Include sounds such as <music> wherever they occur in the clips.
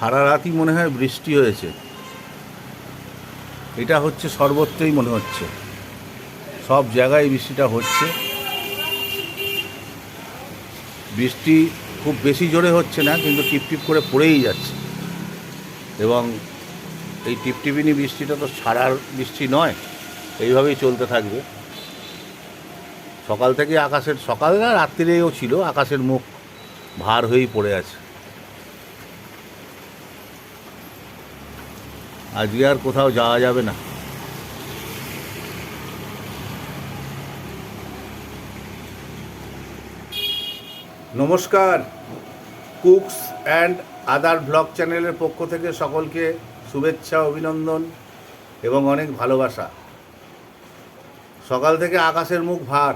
সারা রাতই মনে হয় বৃষ্টি হয়েছে। এটা হচ্ছে সর্বত্রই মনে হচ্ছে। সব জায়গায় বৃষ্টিটা হচ্ছে। বৃষ্টি খুব বেশি জোরে হচ্ছে না, কিন্তু টিপটিপ করে পড়েই যাচ্ছে। এবং এই টিপটিপিনি বৃষ্টিটা তো ছাড়ার বৃষ্টি নয়, এইভাবেই চলতে থাকবে। সকাল থেকে আকাশের, সকাল না, রাত্রিরেও ছিল, আকাশের মুখ ভার হয়েই পড়ে আছে। আজকে আর কোথাও যাওয়া যাবে না। নমস্কার। কুকস অ্যান্ড আদার ব্লগ চ্যানেলের পক্ষ থেকে সকলকে শুভেচ্ছা, অভিনন্দন এবং অনেক ভালোবাসা। সকাল থেকে আকাশের মুখ ভার।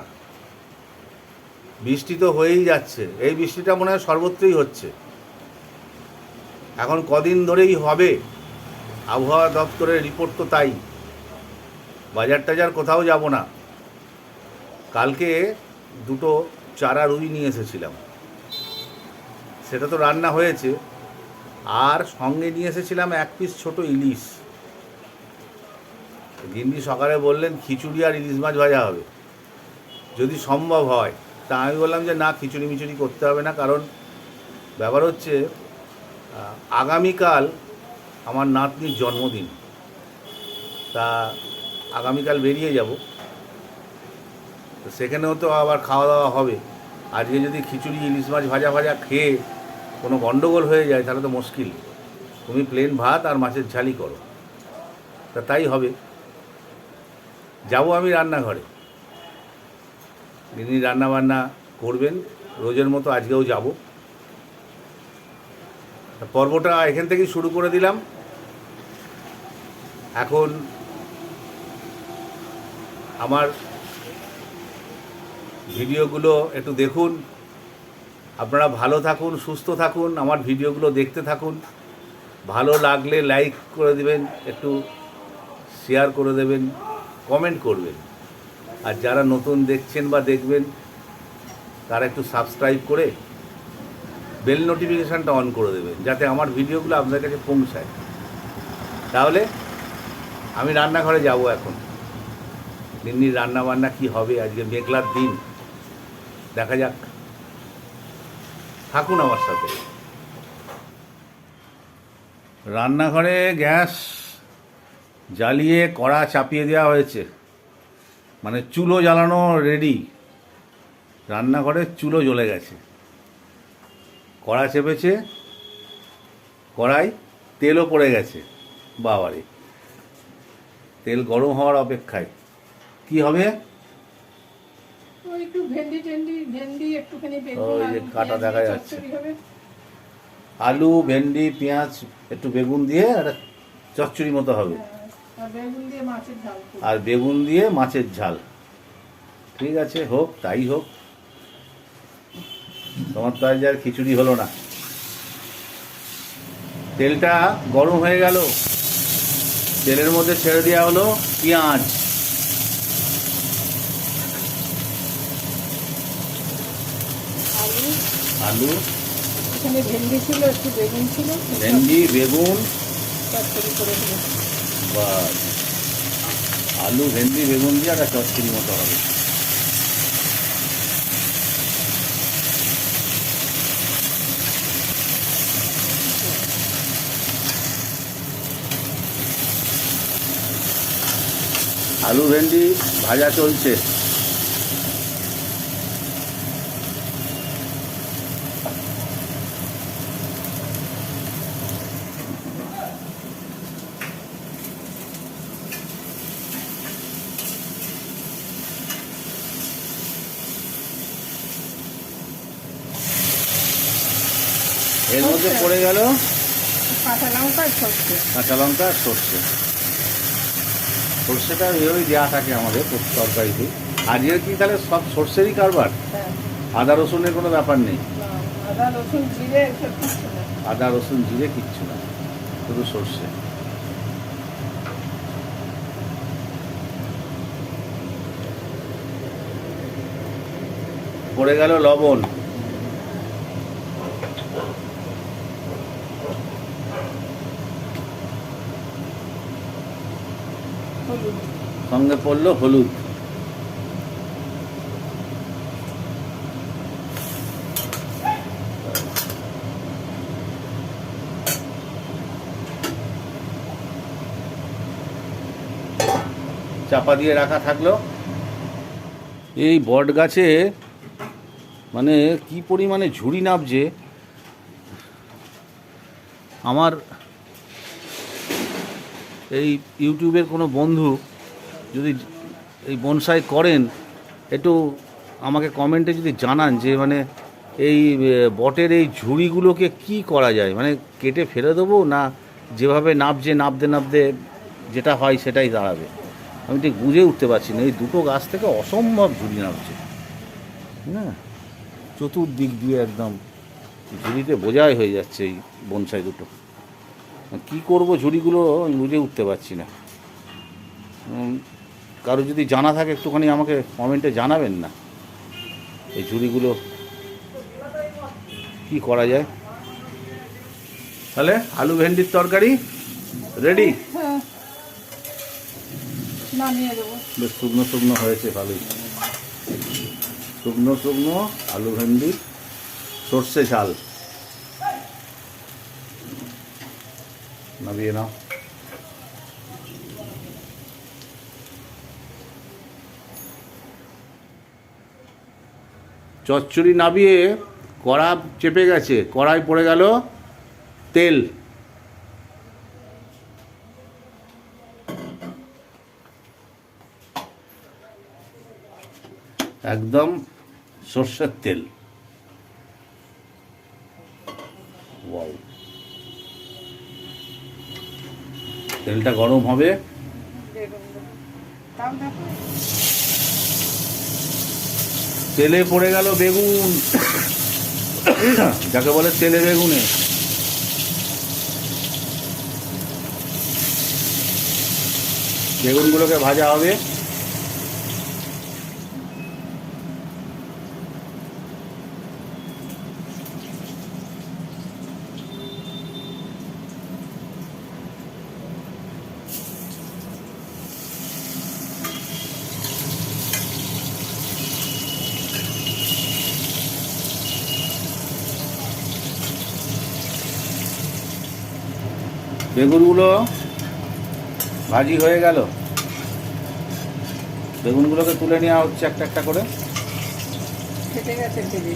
বৃষ্টি তো হয়েই যাচ্ছে। এই বৃষ্টিটা মনে হয় সর্বত্রই হচ্ছে। এখন কদিন ধরেই হবে। আবহাওয়া দপ্তরের রিপোর্ট তো তাই। বাজার টাজার কোথাও যাব না। কালকে দুটো চারা রুই নিয়ে এসেছিলাম। সেটা তো রান্না হয়েছে। আর সঙ্গে নিয়ে এসেছিলাম এক পিস ছোট ইলিশ। গিন্নি সকালে বললেন, খিচুড়ি আর ইলিশ মাছ ভাজা হবে। যদি সম্ভব হয়। তা আমি বললাম যে, না খিচুড়ি মিচুড়ি করতে হবে না। কারণ ব্যাপার হচ্ছে আগামীকাল আমার নাতনির জন্মদিন। তা আগামীকাল বেরিয়ে যাব। তো সেখানেও তো আবার খাওয়া দাওয়া হবে। আজকে যদি খিচুড়ি, ইলিশ মাছ ভাজা ভাজা খেয়ে কোনো গণ্ডগোল হয়ে যায়, তাহলে তো মুশকিল। তুমি প্লেন ভাত আর মাছের ঝালি করো। তা তাই হবে। যাব আমি রান্নাঘরে। যিনি রান্না বান্না করবেন। রোজের মতো আজকেও যাব। পর্বটা এখান থেকেই শুরু করে দিলাম। এখন আমার ভিডিওগুলো একটু দেখুন। আপনারা ভালো থাকুন, সুস্থ থাকুন, আমার ভিডিওগুলো দেখতে থাকুন। ভালো লাগলে লাইক করে দেবেন, একটু শেয়ার করে দেবেন, কমেন্ট করবেন। আর যারা নতুন দেখছেন বা দেখবেন, তারা একটু সাবস্ক্রাইব করে বেল নোটিফিকেশানটা অন করে দেবেন, যাতে আমার ভিডিওগুলো আপনার কাছে পৌঁছায়। তাহলে আমি রান্নাঘরে যাব এখন। দিন্নির রান্না বান্না কি হবে আজকে? মেঘলার দিন। দেখা যাক। থাকুন আমার সাথে। রান্নাঘরে গ্যাস জ্বালিয়ে কড়া চাপিয়ে দেওয়া হয়েছে। মানে চুলো জ্বালানো রেডি রান্নাঘরে চুলো জ্বলে গেছে। কড়া চেপেছে কড়াই তেলও পড়ে গেছে বাবারে। তেল গরম হওয়ার অপেক্ষায়। কি হবে? ওই একটু ভেন্ডি টেন্ডি ভেন্ডি একটুখানি বেগুন যে কাটা দেখা যাচ্ছে। আলু ভেন্ডি পেঁয়াজ একটু বেগুন দিয়ে একটা চচ্চড়ি মতো হবে। হ্যাঁ। আর বেগুন দিয়ে মাছের ঝাল। ঠিক আছে হোক তাই হোক। তোমার তো আজ আর খিচুড়ি হলো না। তেলটা গরম হয়ে গেল। তেলের মধ্যে ছেড়ে দেওয়া হলো পেঁয়াজ। আলু। ভেন্ডি ছিল একটু বেগুন ছিল ভেন্ডি বেগুন। আলু ভেন্ডি বেগুন দিয়ে একটা চচ্চড়ি মতো হবে। আলু ভেন্ডি ভাজা চলছে। এর মধ্যে পড়ে গেল কাঁচা লঙ্কা সর্ষে। কাঁচা লঙ্কা সর্ষে। সর্ষেটা এভাবেই দেওয়া থাকে আমাদের প্রত্যেক তরকারিতে। আজকে কি তাহলে সব সর্ষেরই কারবার? হ্যাঁ। আদা রসুনের কোনো ব্যাপার নেই। আদা রসুন জিরে কিচ্ছু না। শুধু সর্ষে। পড়ে গেল লবণ। সঙ্গে পড়ল হলুদ। চাপা দিয়ে রাখা থাকল। এই বট গাছে মানে কি পরিমাণে ঝুড়ি নামছে আমার এই ইউটিউবের কোনো বন্ধু যদি এই বনসাই করেন, একটু আমাকে কমেন্টে যদি জানান যে মানে এই বটের এই ঝুড়িগুলোকে কি করা যায়? মানে কেটে ফেলে দেবো না যেভাবে নাবছে নাবতে নাবতে যেটা হয় সেটাই দাঁড়াবে? আমি ঠিক বুঝে উঠতে পারছি না। এই দুটো গাছ থেকে অসম্ভব ঝুড়ি নামছে। না, চতুর্দিক দিয়ে একদম ঝুড়িতে বোঝাই হয়ে যাচ্ছে এই বনসাই দুটো। কি করব ঝুড়িগুলো আমি বুঝে উঠতে পারছি না। কারও যদি জানা থাকে একটুখানি আমাকে কমেন্টে জানাবেন না। এই ঝুড়িগুলো কি করা যায়? তাহলে আলু ভেন্ডির তরকারি রেডি? হ্যাঁ। বেশ শুকনো শুকনো হয়েছে ভালোই। শুকনো শুকনো আলু ভেন্ডি সর্ষে ঝাল। নামিয়ে নাও চচ্চড়ি নাবিয়ে কড়া চেপে গেছে কড়াই পড়ে গেল তেল। একদম সর্ষের তেল। তেলটা গরম হবে। তেলে পড়ে গেল বেগুন। যাকে বলে তেলে বেগুনে। বেগুনগুলোকে ভাজা হবে। বেগুনগুলো ভাজি হয়ে গেল। বেগুনগুলোকে তুলে নেওয়া হচ্ছে একটা একটা করে। ফেটে গেছে ভেজে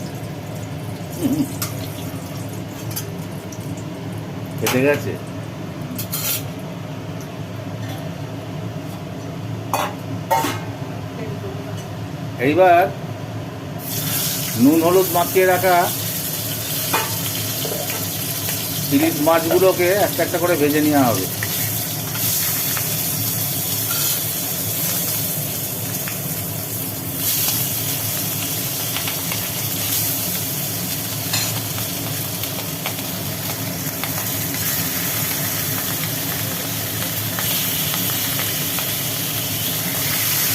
কেটে গেছে। এইবার নুন হলুদ মাখিয়ে রাখা ইলিশ মাছগুলোকে একটা একটা করে ভেজে নেওয়া হবে।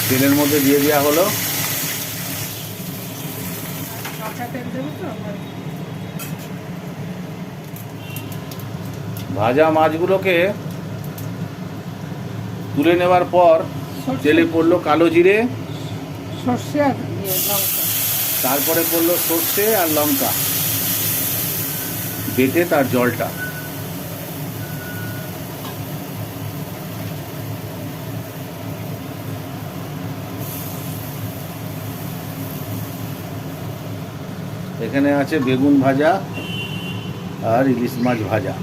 তেলের মধ্যে দিয়ে দেওয়া হলো। কাঁচা তেল দেবো তো? ভাজা মাছগুলোকে তুলে নেওয়ার পর তেলে পড়ল কালো জিরে সর্ষে আর ইয়ে লঙ্কা। তারপরে পড়ল সর্ষে আর লঙ্কা। বেটে তার জলটা। এখানে আছে বেগুন ভাজা আর ইলিশ মাছ ভাজা।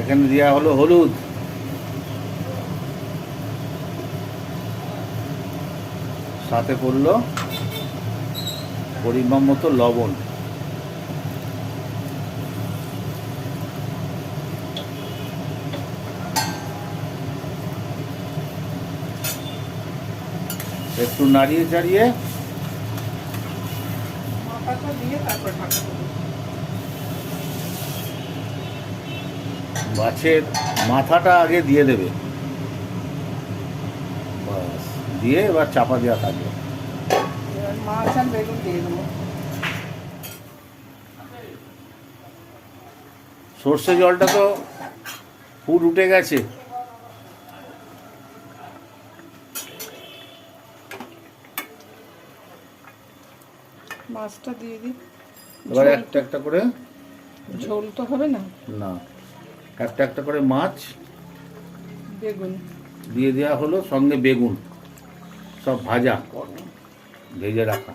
এখানে দেওয়া হলো হলুদ। সাথে পড়ল পরিমাণ মতো লবণ। একটু নাড়িয়ে চাড়িয়ে তারপর মাছের মাথাটা আগে দিয়ে দেবে। বাস দিয়ে এবার চাপা দেওয়া থাকবে। মাছ বেগুন দিয়ে দেবো। সর্ষে জলটা তো ফুট উঠে গেছে। মাছটা দিয়ে দিই। এবার একটা একটা করে ঝোল তো হবে না? না। একটা একটা করে মাছ বেগুন। দিয়ে দেওয়া হলো সঙ্গে বেগুন সব ভাজা ভেজে রাখা।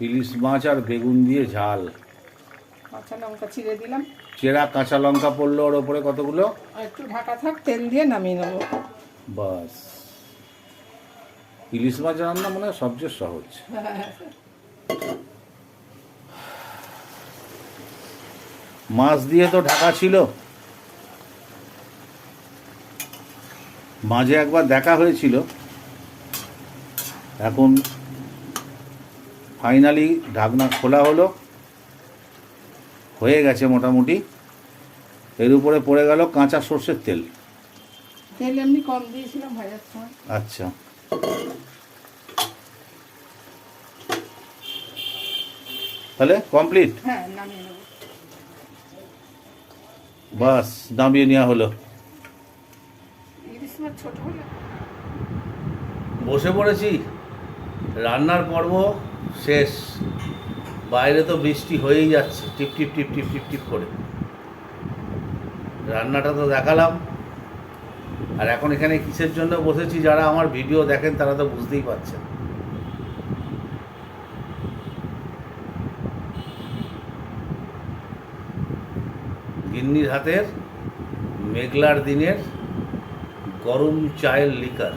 ইলিশ মাছ আর বেগুন দিয়ে ঝাল। কাঁচা লঙ্কা চিড়ে দিলাম। চেরা কাঁচা লঙ্কা পড়ল ওর ওপরে কতগুলো? একটু ঢাকা থাক তেল দিয়ে নামিয়ে নেব। বাস। ইলিশ মাছ রান্না মনে হয় সবচেয়ে সহজ। <laughs> মাছ দিয়ে তো ঢাকা ছিল। মাঝে একবার দেখা হয়েছিল। এখন ফাইনালি ঢাকনা খোলা হলো। হয়ে গেছে মোটামুটি। এর উপরে পড়ে গেল কাঁচা সর্ষের তেল। তেল এমনি কম দিয়েছিলাম ভাজার সময়। আচ্ছা। তাহলে কমপ্লিট? হ্যাঁ নামিয়ে নেব। বাস নামিয়ে নেওয়া হলে? বসে পড়েছি। রান্নার পর্ব শেষ। বাইরে তো বৃষ্টি হয়েই যাচ্ছে টিপ টিপ টিপ টিপ টিপ টিপ করে। রান্নাটা তো দেখালাম। আর এখন এখানে কিসের জন্য বসেছি যারা আমার ভিডিও দেখেন তারা তো বুঝতেই পারছেন। গিন্নির হাতের মেঘলার দিনের গরম চায়ের লিকার।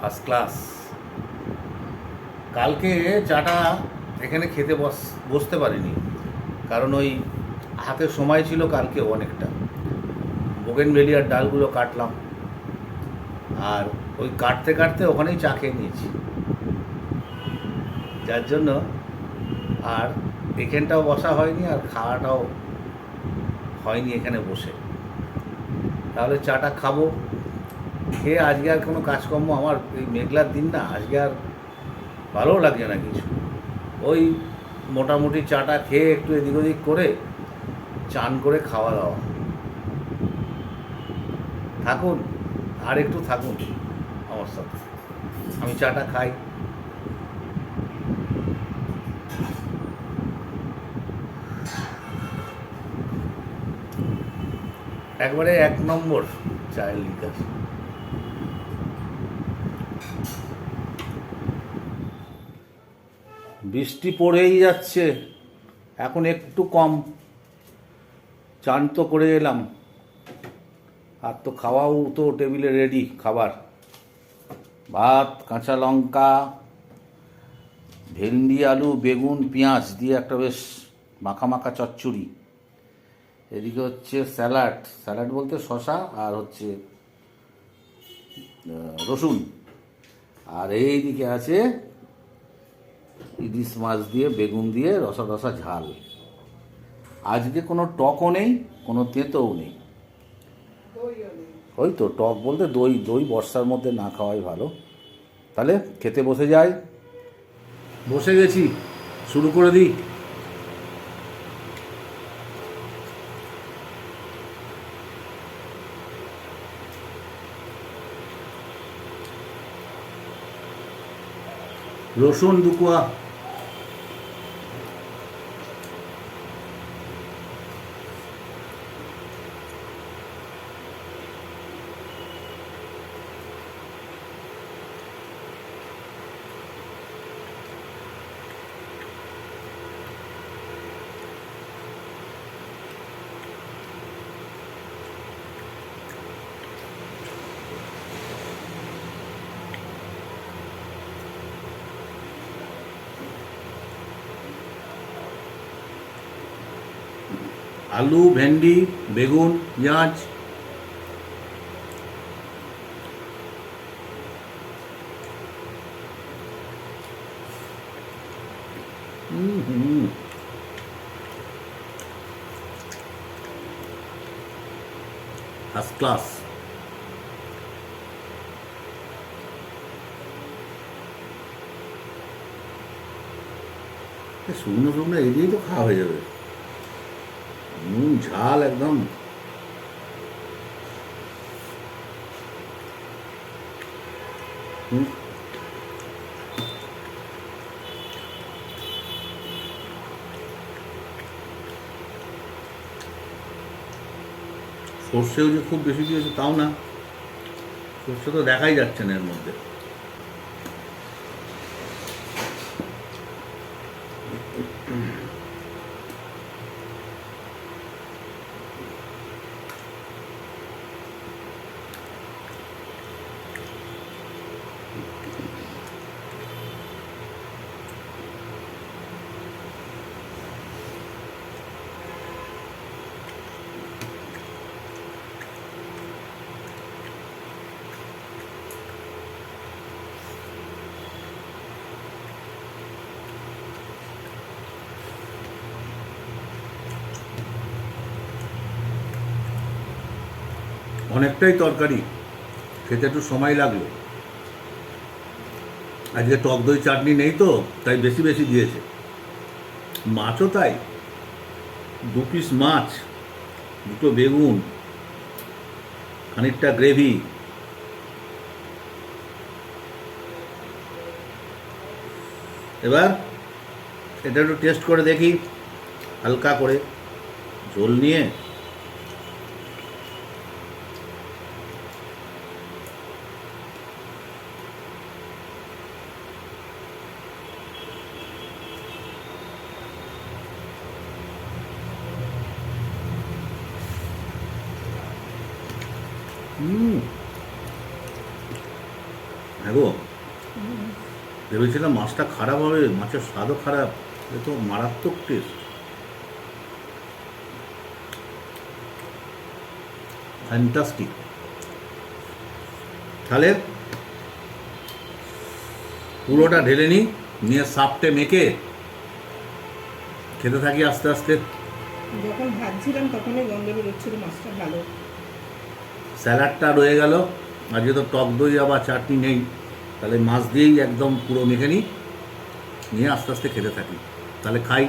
ফার্স্ট ক্লাস কালকে চাটা এখানে খেতে বস, বসতে পারিনি। কারণ ওই হাতে সময় ছিল কালকে অনেকটা। বোগেনভেলিয়ার ডালগুলো কাটলাম। আর ওই কাটতে কাটতে ওখানেই চা খেয়ে নিয়েছি। যার জন্য আর এখানটাও বসা হয়নি আর খাওয়াটাও হয়নি এখানে বসে। তাহলে চাটা খাব। খেয়ে আজকে আর কোনো কাজকর্ম আমার এই মেঘলার দিন না, আজকে আর ভালো লাগছে না কিছু। ওই মোটামুটি চাটা খেয়ে একটু এদিক ওদিক করে চান করে খাওয়া দাওয়া। থাকুন, আর একটু থাকুন আমার সাথে। আমি চাটা খাই। একবারে এক নম্বর চায়ের লিকার বৃষ্টি পড়েই যাচ্ছে, এখন একটু কম। চান তো করে এলাম, আর তো খাওয়াও তো টেবিলে রেডি খাবার। ভাত, কাঁচা লঙ্কা, ভেন্ডি, আলু, বেগুন, পেঁয়াজ, দিয়ে একটা বেশ মাখা মাখা চচ্চড়ি। এদিকে হচ্ছে স্যালাড। স্যালাড বলতে শশা আর হচ্ছে রসুন। আর এইদিকে আছে ইলিশ মাছ দিয়ে, বেগুন দিয়ে রসা রসা ঝাল। আজকে কোনো টকও নেই, কোনো তেঁতোও নেই নেই। ওই তো টক বলতে দই দই বর্ষার মধ্যে না খাওয়াই ভালো। তাহলে খেতে বসে যাই। বসে গেছি। শুরু করে দিই। রসুন দুকুয়া আলু ভেন্ডি বেগুন পেঁয়াজ। ফার্স্ট ক্লাস শুকনো শুকনো এই দিয়েই তো খাওয়া হয়ে যাবে। হুম ঝাল একদম। সর্ষেও যে খুব বেশি দিয়েছে, তাও না। সর্ষে তো দেখাই যাচ্ছে না এর মধ্যে। অনেকটাই তরকারি, খেতে একটু সময় লাগল। আজকে টক দই চাটনি নেই তো, তাই বেশি বেশি দিয়েছে। মাছও তাই। দু পিস মাছ, দুটো বেগুন, খানিকটা গ্রেভি এবার এটা একটু টেস্ট করে দেখি, হালকা করে ঝোল নিয়ে। হুম। গো ভেবেছিলাম মাছটা খারাপ হবে, মাছের স্বাদও খারাপ, এ তো মারাত্মক টেস্ট ফ্যান্টাস্টিক তাহলে পুরোটা ঢেলে নিই নিয়ে সাপটে মেখে খেতে থাকি আস্তে আস্তে। যখন ভাজছিলাম তখনই গন্ধ বেরোচ্ছিল, মাছটা ভালো। স্যালাডটা রয়ে গেল। আর যেহেতু টক দই আবার চাটনি নেই। তাহলে মাছ দিয়েই একদম পুরো মেখে নিই। নিয়ে আস্তে আস্তে খেতে থাকি। তাহলে খাই।